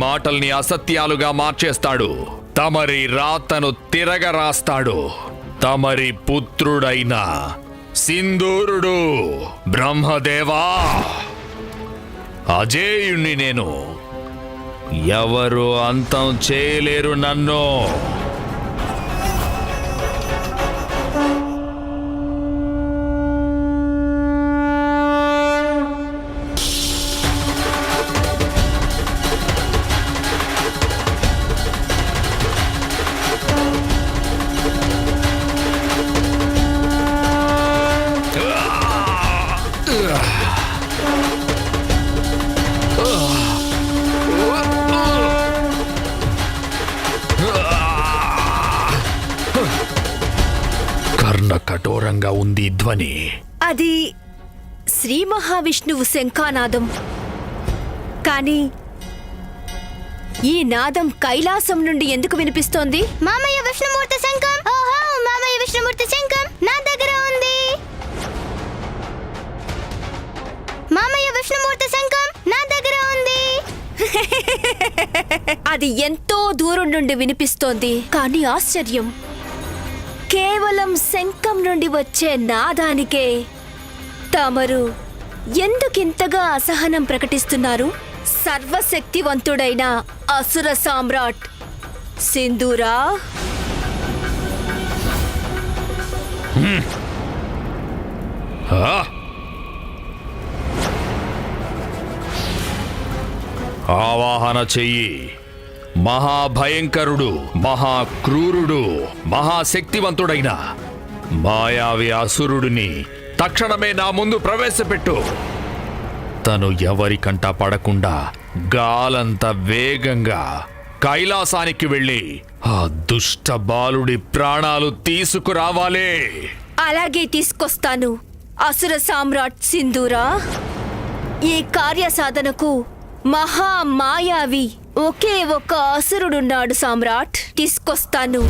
మాటల్ని అసత్యాలుగా మార్చేస్తాడు. తమరి రాతను తిరగరాస్తాడు. తమరి పుత్రుడైన సింధూరుడు బ్రహ్మదేవా! అజేయుణ్ణి నేను. ఎవరు అంతం చేయలేరు నన్ను. అది శ్రీ మహావిష్ణువు శంఖానాదం. కానీ ఈ నాదం కైలాసం నుండి ఎందుకు వినిపిస్తోంది? మామయ్య విష్ణుమూర్తి శంఖం! ఓహో మామయ్య విష్ణుమూర్తి శంఖం! నా దగ్గర ఉంది! మామయ్య విష్ణుమూర్తి శంఖం! నా దగ్గర ఉంది! అది ఎంతో దూరం నుండి వినిపిస్తోంది. కానీ ఆశ్చర్యం! కేవలం శంఖం నుండి వచ్చే నాదానికే తమరు ఎందుకింతగా అసహనం ప్రకటిస్తున్నారు? సర్వశక్తివంతుడైన అసుర సామ్రాట్ సింధూరా? ఆవాహన చెయ్యి. మహాభయంకరుడు మహాక్రూరుడు మహాశక్తివంతుడైన మాయావి అసురుడిని తక్షణమే నా ముందు ప్రవేశపెట్టు. తను ఎవరికంట పడకుండా గాలంత వేగంగా కైలాసానికి వెళ్ళి ఆ దుష్ట బాలుడి ప్రాణాలు తీసుకురావాలే. అలాగే తీసుకొస్తాను. అసుర సామ్రాట్ సింధూరా ఈ కార్యసాధనకు మహా మాయావి. ఒకే ఒక అసురుడున్నాడు సామ్రాట్. తీసుకొస్తాను.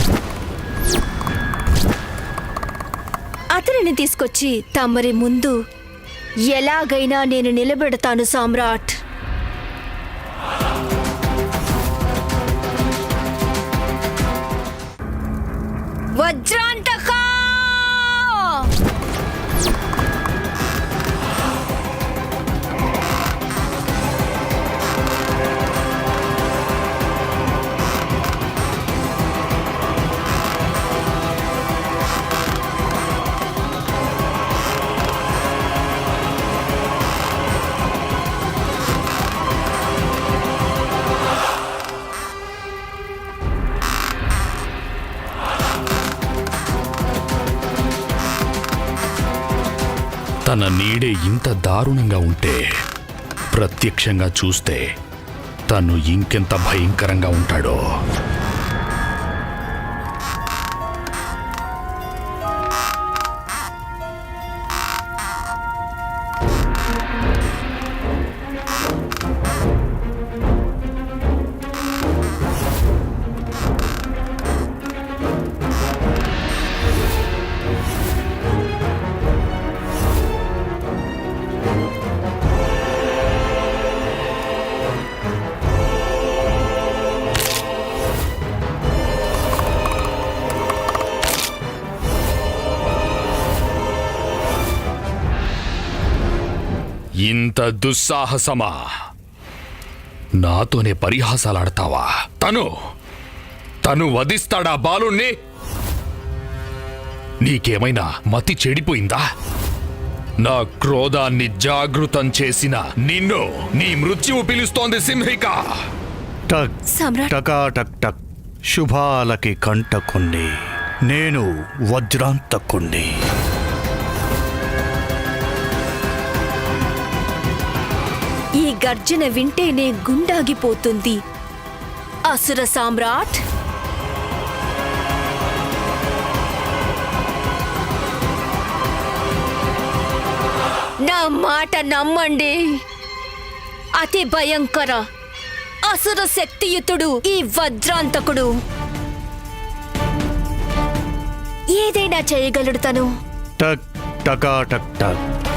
అతనిని తీసుకొచ్చి తమరి ముందు ఎలాగైనా నేను నిలబెడతాను సామ్రాట్. వజ్రా తన నీడే ఇంత దారుణంగా ఉంటే ప్రత్యక్షంగా చూస్తే తను ఇంకెంత భయంకరంగా ఉంటాడో. దుస్సాహసమా? నాతోనే పరిహాసాలాడతావా? తను తను వధిస్తాడా బాలుణ్ణి? నీకేమైనా మతి చెడిపోయిందా? నా క్రోధాన్ని జాగృతం చేసిన నిన్ను నీ మృత్యువు పిలుస్తోంది సింహిక. టక్ సమ్రాట్. టకా టక్ టక్. శుభాలకి కంటకుణ్ణి. నేను వజ్రాంతకుణ్ణి. గర్జన వింటేనే గుండాగిపోతుంది. అసుర సామ్రాట్! నా మాట నమ్మండి. అతి భయంకర అసుర శక్తియుతుడు ఈ వజ్రాంతకుడు ఏదైనా చేయగలడు తను. టక్ టకా టక్ టక్.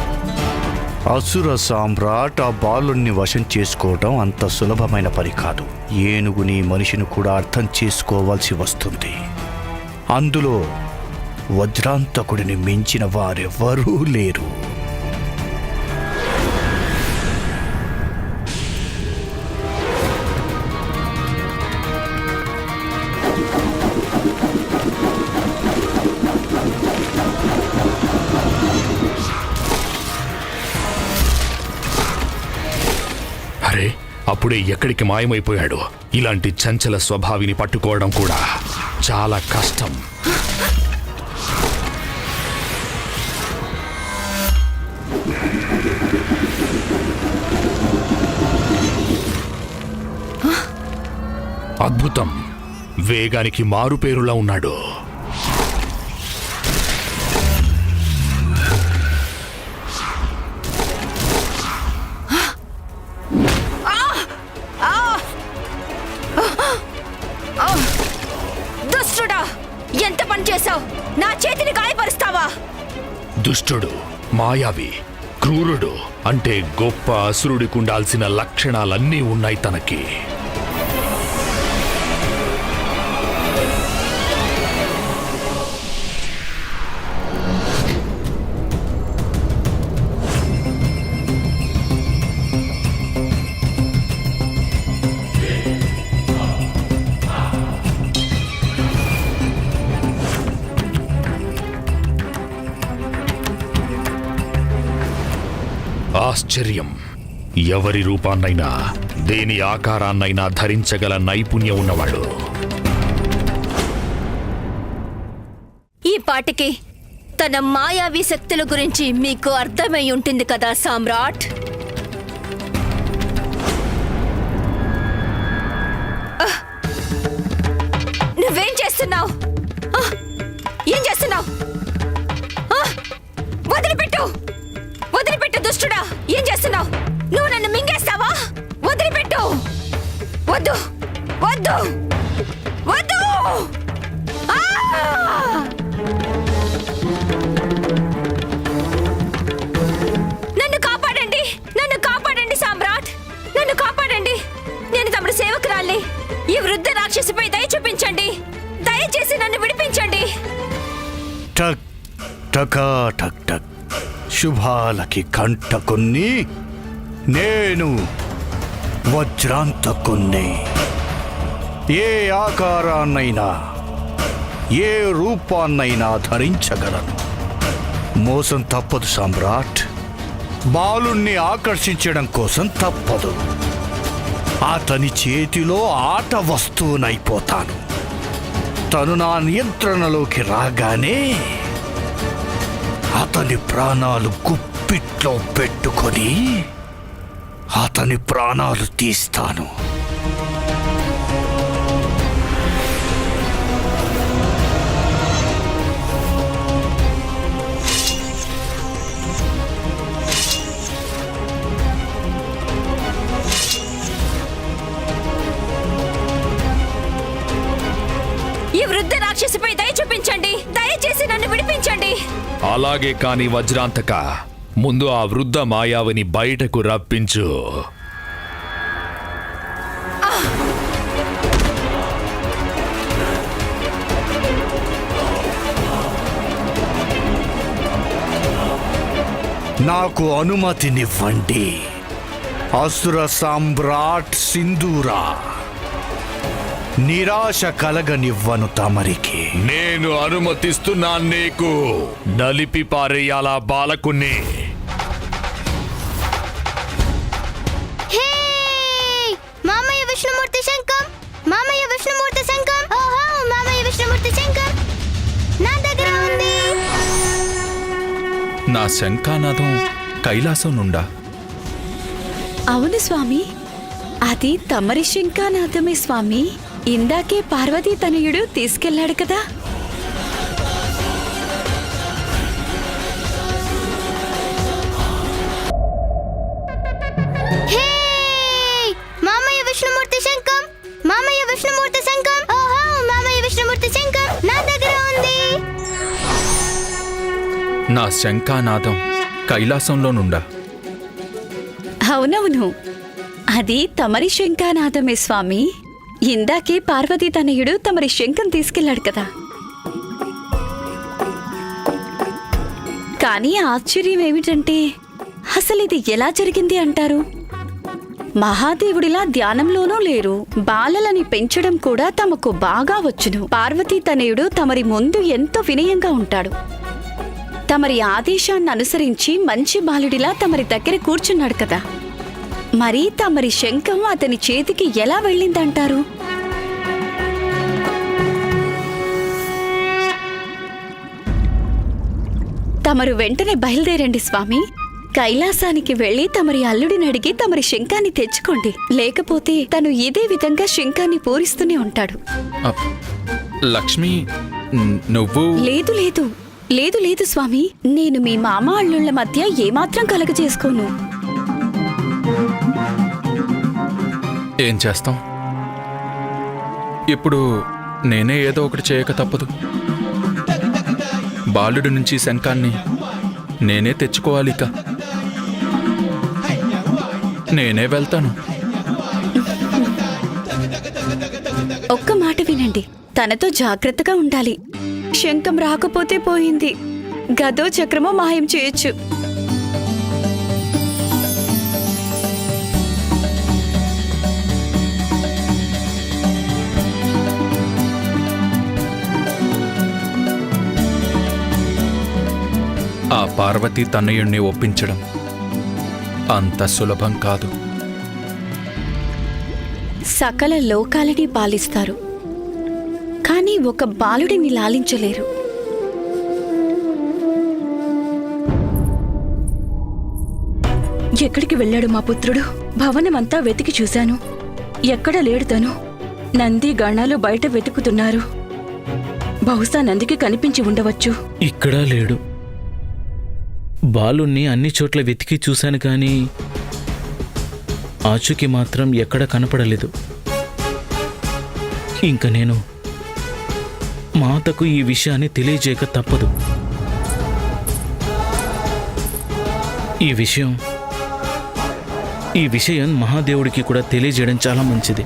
అసుర సామ్రాట్ ఆ బాలుణ్ణి వశం చేసుకోవడం అంత సులభమైన పని కాదు. ఏనుగుని మనిషిని కూడా అర్థం చేసుకోవాల్సి వస్తుంది. అందులో వజ్రాంతకుడిని మించిన వారెవ్వరూ లేరు. అప్పుడే ఎక్కడికి మాయమైపోయాడు? ఇలాంటి చంచల స్వభావిని పట్టుకోవడం కూడా చాలా కష్టం. అద్భుతం. వేగానికి మారుపేరులా ఉన్నాడు. మాయావి క్రూరుడు అంటే గొప్ప అసురుడికి ఉండాల్సిన లక్షణాలన్నీ ఉన్నాయి తనకి. ఆశ్చర్యం. ఎవరి రూపాన్నైనా దేని ఆకారాన్నైనా ధరించగల నైపుణ్యం ఉన్నవాడు. ఈ పాటికి తన మాయావి శక్తుల గురించి మీకు అర్థమై ఉంటుంది కదా సామ్రాట్? ఆహ్! నువ్వేం చేస్తున్నావు? ఏం చేస్తున్నావు? దుష్టుడా ఏం చేస్తున్నావు? నువ్వు నన్ను మింగేస్తావా? వదిలిపెట్టు! వద్దు! వద్దు! వద్దు! నన్ను కాపాడండి! నన్ను కాపాడండి సామ్రాట్! నన్ను కాపాడండి! నేను తమరి సేవకురాల్ని ఈ వృద్ధ రాక్షసిపై దయ చూపించండి! దయచేసి నన్ను విడిపించండి! టక్! టకా! టక్! టక్! శుభాలకి కంటకున్ని నేను వజ్రాంతకున్ని ఏ ఆకారాన్నైనా ఏ రూపాన్నైనా ధరించగలను. మోసం తప్పదు సామ్రాట్. బాలుణ్ణి ఆకర్షించడం కోసం తప్పదు. అతని చేతిలో ఆట వస్తువునైపోతాను. తను నా నియంత్రణలోకి రాగానే అతని ప్రాణాలు గుప్పిట్లో పెట్టుకొని అతని ప్రాణాలు తీస్తాను. ఈ వృద్ధ రాక్షసిపై దయ చూపించండి. అలాగే కాని వజ్రాంతక ముందు ఆ వృద్ధ మాయావిని బయటకు రప్పించు. నాకు అనుమతినివ్వండి. అసుర సామ్రాట్ సింధూరా. నిరాశ కలగనివ్వను తమరికి. నేను అనుమతిస్తున్నా నీకు. నలిపి పారేయాలా బాలకుణ్ణి. హే మామయ్య విష్ణుమూర్తి శంఖం! మామయ్య విష్ణుమూర్తి శంఖం! ఓహో! మామయ్య విష్ణుమూర్తి శంఖం! నా దగ్గర ఉంది! నా శంఖానాదం కైలాసం నుండా? అవును స్వామి. అది తమరి శంఖానాథమే స్వామి. ఇందాకే పార్వతీ తనయుడు తీసుకెళ్ళాడు కదా. విష్ణుమూర్తి శంఖం! మామయ్య విష్ణుమూర్తి శంఖం! ఓహో! మామయ్య విష్ణుమూర్తి శంఖం నా దగ్గర ఉంది. నా శంఖానాదం కైలాసంలో నుండా అవునవును. అది తమరి శంఖానాదమే స్వామి. ఇందాకే పార్వతీ తనయుడు తమరి శంఖం తీసుకెళ్ళాడు కదా. కానీ ఆశ్చర్యం ఏమిటంటే అసలు ఇది ఎలా జరిగింది అంటారు? మహాదేవుడిలా ధ్యానంలోనూ లేరు. బాలలని పెంచడం కూడా తమకు బాగా వచ్చును. పార్వతీ తనయుడు తమరి ముందు ఎంతో వినయంగా ఉంటాడు. తమరి ఆదేశాన్ని అనుసరించి మంచి బాలుడిలా తమరి దగ్గర కూర్చున్నాడు కదా. మరి తమరి శంఖం అతని చేతికి ఎలా వెళ్ళిందంటారు? తమరు వెంటనే బయలుదేరండి స్వామి. కైలాసానికి వెళ్ళి తమరి అల్లుడిని అడిగి తమరి శంఖాన్ని తెచ్చుకోండి. లేకపోతే తను ఇదే విధంగా శంఖాన్ని పూరిస్తూనే ఉంటాడు. లక్ష్మి నువ్వు? లేదు లేదు. లేదు లేదు స్వామి. నేను మీ మామ అల్లుళ్ళ మధ్య ఏమాత్రం కలగజేసుకోను. ఏం చేస్తాం? ఇప్పుడు నేనే ఏదో ఒకటి చేయక తప్పదు. బాలుడి నుంచి శంఖాన్ని నేనే తెచ్చుకోవాలి ఇక. నేనే వెళ్తాను. ఒక్క మాట వినండి. తనతో జాగ్రత్తగా ఉండాలి. శంఖం రాకపోతే పోయింది. గదో చక్రమో మాయం చేయొచ్చు. ఆ పార్వతీ తన్నయుణ్ణి ఒప్పించడం అంత సులభం కాదు. సకల లోకాలని పాలిస్తారు. కానీ ఒక బాలుడిని లాలించలేరు. ఎక్కడికి వెళ్ళాడు మా పుత్రుడు? భవనమంతా వెతికి చూశాను. ఎక్కడ లేడు తను? నంది గణాలు బయట వెతుకుతున్నారు. బహుశా నందికి కనిపించి ఉండవచ్చు. ఇక్కడా లేడు. బాలుణ్ణి అన్ని చోట్ల వెతికి చూశాను కానీ ఆచుకి మాత్రం ఎక్కడ కనపడలేదు. ఇంక నేను మాతకు ఈ విషయాన్ని తెలియజేయక తప్పదు. ఈ విషయం ఈ విషయం మహాదేవుడికి కూడా తెలియజేయడం చాలా మంచిది.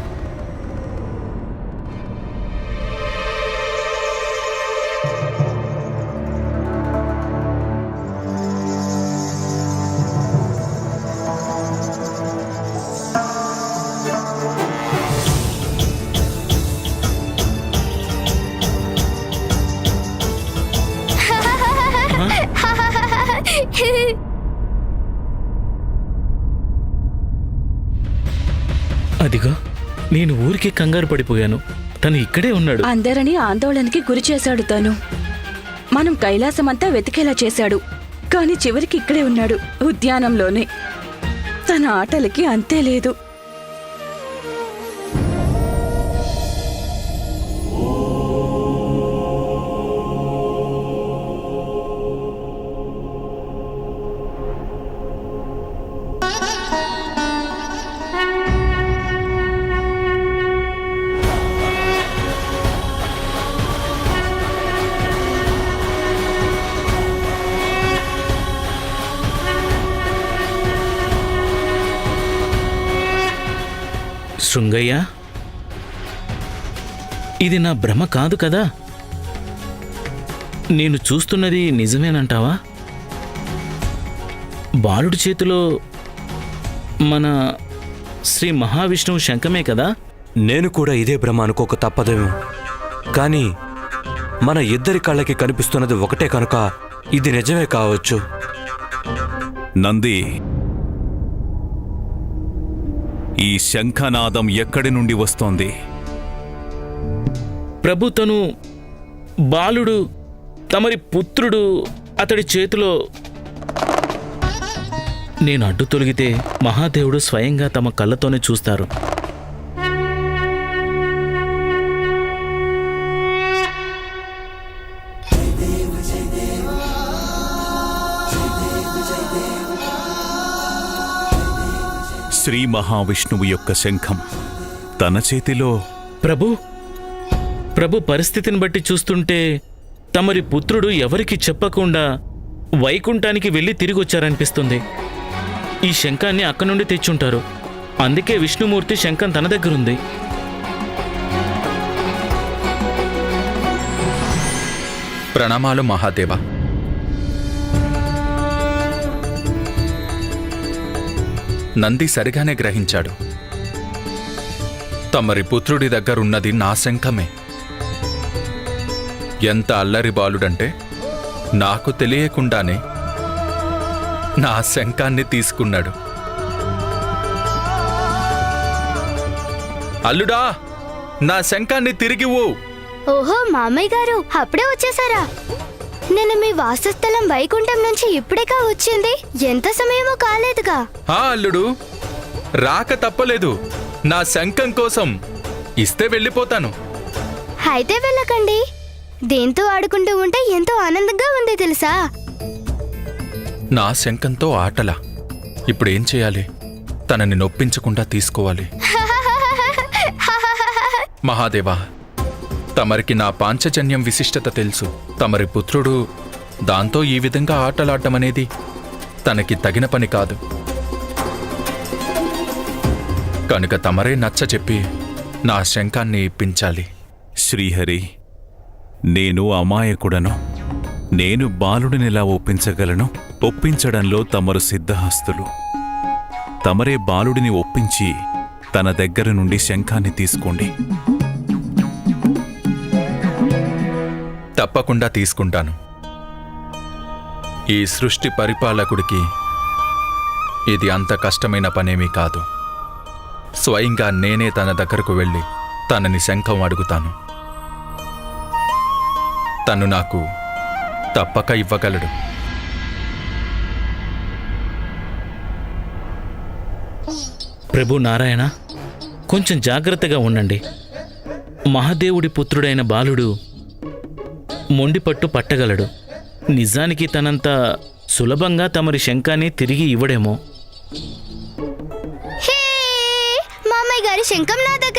అదిగో నేను ఊరికే కంగారు పడిపోయాను. తను ఇక్కడే ఉన్నాడు. అందరినీ ఆందోళనకి గురి చేశాడు తను. మనం కైలాసమంతా వెతికేలా చేశాడు. కాని చివరికి ఇక్కడే ఉన్నాడు ఉద్యానంలోనే. తన ఆటలకి అంతే లేదు. శృంగయ్య? ఇది నా భ్రమ కాదు కదా? నేను చూస్తున్నది నిజమేనంటావా? బాలుడి చేతిలో మన శ్రీ మహావిష్ణువు శంఖమే కదా? నేను కూడా ఇదే భ్రమ అనుకోక తప్పదేమో. కానీ మన ఇద్దరి కళ్ళకి కనిపిస్తున్నది ఒకటే కనుక ఇది నిజమే కావచ్చు. నంది ఈ శంఖనాదం ఎక్కడి నుండి వస్తోంది? ప్రభు తను బాలుడు తమరి పుత్రుడు అతడి చేతిలో నేను అడ్డు తొలగితే మహాదేవుడు స్వయంగా తమ కళ్ళతోనే చూస్తారు. శ్రీ మహావిష్ణువు యొక్క శంఖం. తన చేతిలో ప్రభు ప్రభు పరిస్థితిని బట్టి చూస్తుంటే తమరి పుత్రుడు ఎవరికి చెప్పకుండా వైకుంఠానికి వెళ్ళి తిరిగి వచ్చారనిపిస్తుంది ఈ శంఖాన్ని అక్కడి నుండి తెచ్చుంటారు. అందుకే విష్ణుమూర్తి శంఖం తన దగ్గరుంది. ప్రణామాలు మహాదేవ. నంది సరిగానే గ్రహించాడు. తమరి పుత్రుడి దగ్గరున్నది నా శంఖమే. ఎంత అల్లరి బాలుడంటే నాకు తెలియకుండానే నా శంఖాన్ని తీసుకున్నాడు. అల్లుడా నా శంఖాన్ని తిరిగివ్వు. ఓహో మామయ్య గారు అప్పుడే వచ్చేసారా నేను మీ వాసస్థలం వైకుంఠం నుంచి ఇప్పుడేగా వచ్చింది? ఎంత సమయమో కాలేదుగా. ఆ అల్లుడు. రాక తప్పలేదు. నా శంఖం కోసం ఇస్తే వెళ్ళిపోతాను. అయితే వెళ్ళకండి. దేంతో ఆడుకుంటూ ఉంటే ఎంతో ఆనందంగా ఉంది తెలుసా? నా శంఖంతో ఆటలా. ఇప్పుడేం చేయాలి? తనని నొప్పించకుండా తీసుకోవాలి. మహాదేవా తమరికి నా పాంచజన్యం విశిష్టత తెలుసు. తమరి పుత్రుడు దాంతో ఈ విధంగా ఆటలాడటం అనేది తనకి తగిన పని కాదు. కనుక తమరే నచ్చ చెప్పి నా శంఖాన్ని ఇప్పించాలి. శ్రీహరి నేను అమాయకుడను. నేను బాలుడినిలా ఒప్పించగలను? ఒప్పించడంలో తమరు సిద్ధహస్తులు. తమరే బాలుడిని ఒప్పించి తన దగ్గర నుండి శంఖాన్ని తీసుకోండి. తప్పకుండా తీసుకుంటాను. ఈ సృష్టి పరిపాలకుడికి ఇది అంత కష్టమైన పనేమీ కాదు. స్వయంగా నేనే తన దగ్గరకు వెళ్ళి తనని శంఖం అడుగుతాను. తను నాకు తప్పక ఇవ్వగలడు. ప్రభు నారాయణ కొంచెం జాగ్రత్తగా ఉండండి. మహాదేవుడి పుత్రుడైన బాలుడు మొండిపట్టు పట్టగలడు. నిజానికి తనంత సులభంగా తమరి శంఖాన్ని తిరిగి ఇవ్వడేమో. హే మామయ్య గారి శంఖం నా దగ్గర